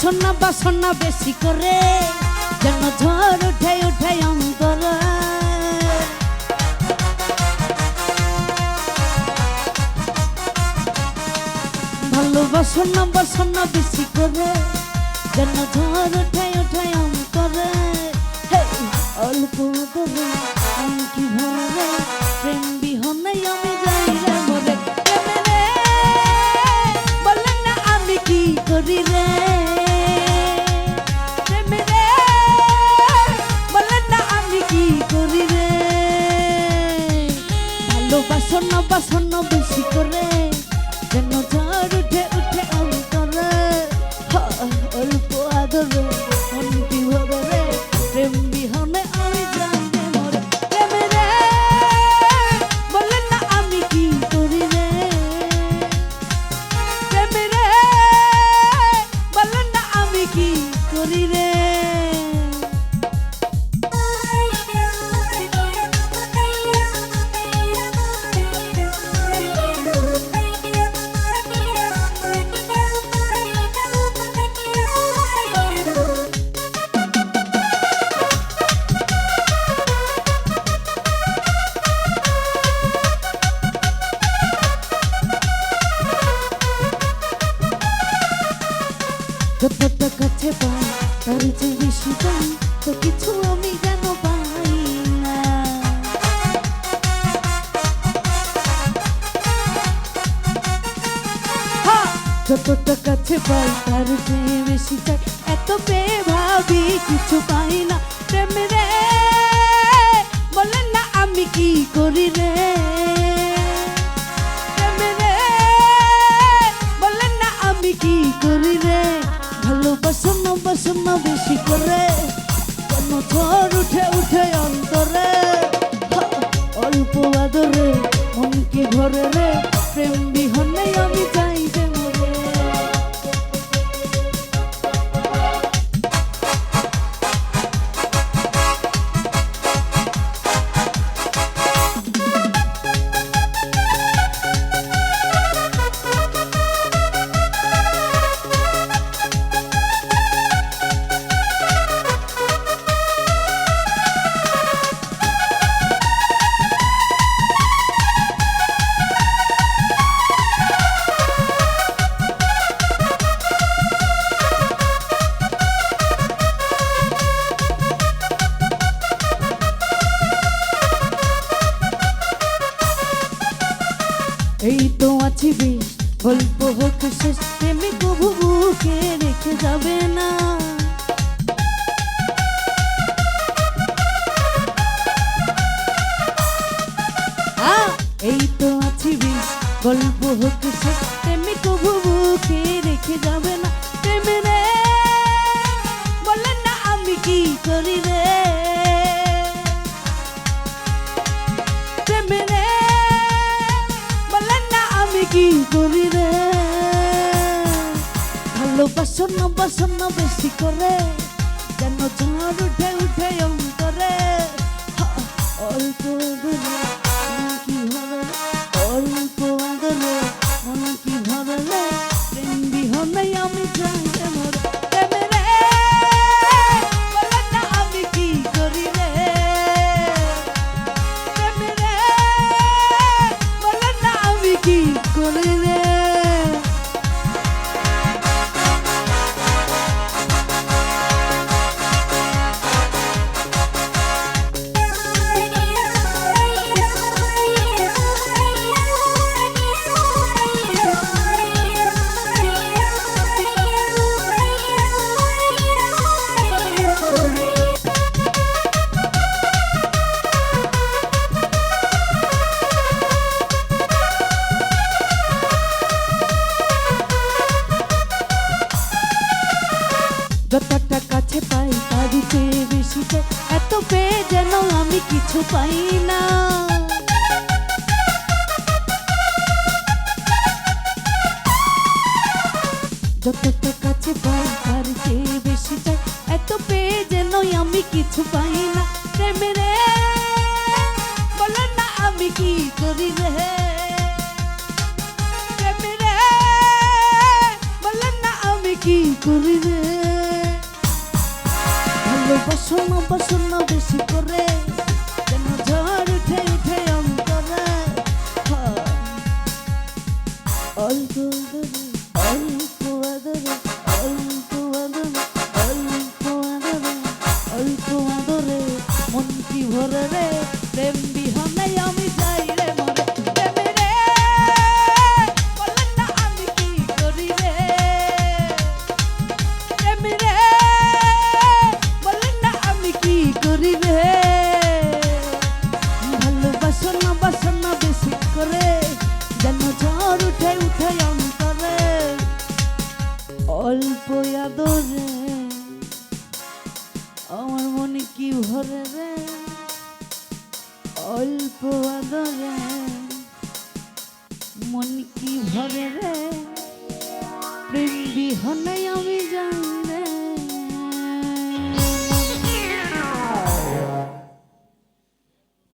ভালোবাসো না বাসো না বেশি করে যেন ঝড় উঠে উঠে অন্তরে। ভালোবাসো না বাসো না বেশি করে যেন ঝড় উঠে উঠে অন্তরে। অল্প করে পাই তো কিছু আমি যেন পাই না! যতটা কাছে পাই তার যে বেশি চাই। এত পেয়ে ভাবি কিছু পাই না। প্রেম রে বলেন না আমি কি করি রে? প্রেম রে বলেন না আমি কি করি রে? ভালোবাসো না, বাসো না বেশি করে। ঝড় উঠে উঠে অন্তরে। অল্প আদরে মন কি ভরে রে? প্রেম তো আছি বেশ গল্প হোক শেষ প্রেমে কবু বুকে রেখে যাবে না। কি করি রে ভালোবাসো না বাসো না বেশি করে, যেন ঝড় উঠে উঠে অন্তরে। অল্প আদরে যতটা কাছে পাই তার চেয়ে বেশি এত পেয়ে যেন আমি কিছু পাই না। যতটা কাছে পাই তার চেয়ে বেশি এত পেয়ে যেন আমি কিছু পাই না। প্রেমে রে, বলো না আমি কি করি রে। প্রেমে রে না আমি কি করি রে। ভালোবাসো না বাসো না বেশি করে। যেন ঝড় উঠে উঠে অন্তরে। অল্প আদরে অল্প আদরে, অল্প ভরে অল্প আদরে আমার মনে কি ভরে রে? অল্প আদরে মন কি ভরে রে? প্রেম বিহনে আমি জানি